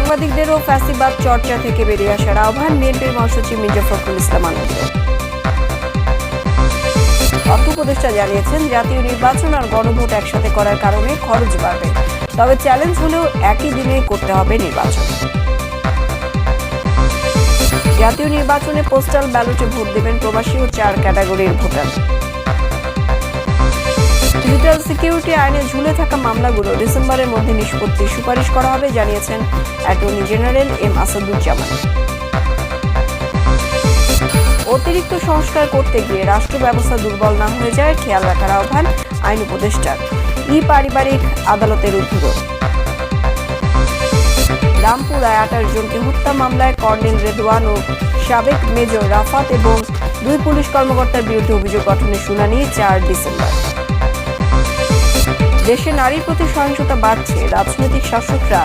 সাংবাদিকদেরও ফ্যাসিবাদ চর্চা থেকে বেরিয়ে আসার আহ্বান বিএনপির মহাসচিব মির্জা ফখরুল ইসলাম আনন্দের অর্থ উপদেষ্টা জানিয়েছেন, জাতীয় নির্বাচন আর গণভোট একসাথে করার কারণে খরচ বাড়বে। তবে চ্যালেঞ্জ হলেও একই দিনে করতে হবে নির্বাচন। জাতীয় নির্বাচনে পোস্টাল ব্যালটে ভোট দেবেন প্রবাসী ও চার ক্যাটাগরির ভোটার। ডিজিটাল সিকিউরিটি আইনে ঝুলে থাকা মামলাগুলো ডিসেম্বরের মধ্যে নিষ্পত্তির সুপারিশ করা হবে, জানিয়েছেন অ্যাটর্নি জেনারেল এম আসাদুজ্জামান। অতিরিক্ত সংস্কার করতে গিয়ে রাষ্ট্র ব্যবস্থা দুর্বল না হয়ে যায়, খেয়াল রাখার আহ্বান আইন উপদেষ্টার। ই পারিবারিক আদালতের উদ্যোগ। রামপুরায় আঠাশ জনকে হত্যা মামলায় কর্নেল রেদওয়ান ও সাবেক মেজর রাফাত এবং দুই পুলিশ কর্মকর্তার বিরুদ্ধে অভিযোগ গঠনের শুনানি চার ডিসেম্বর। দেশে নারীর প্রতি সহিংসতা বাড়ছে, রাজনৈতিক শাসকরা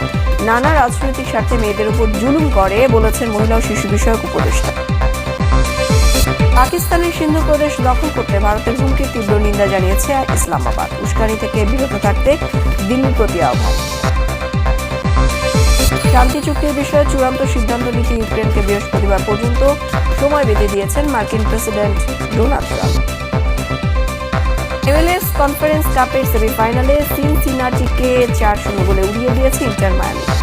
নানা রাজনৈতিক স্বার্থে মেয়েদের উপর জুলুম করে বলেছেন মহিলা ও শিশু বিষয়ক উপদেষ্টা। পাকিস্তানের সিন্ধু প্রদেশ দখল করতে ভারতের হুমকির তীব্র নিন্দা জানিয়েছে ইসলামাবাদ। উস্কানি থেকে বিরত থাকতে দিল্লির প্রতি আহ্বান। শান্তি চুক্তির বিষয়ে চূড়ান্ত সিদ্ধান্ত নিতে ইউক্রেনকে বৃহস্পতিবার পর্যন্ত সময় বেঁধে দিয়েছেন মার্কিন প্রেসিডেন্ট ডোনাল্ড ট্রাম্প। কনফারেন্স কাপের সেমিফাইনালে সিনসিনাটিকে চার শূন্য গোলে উড়িয়ে দিয়েছে ইন্টার মায়ামি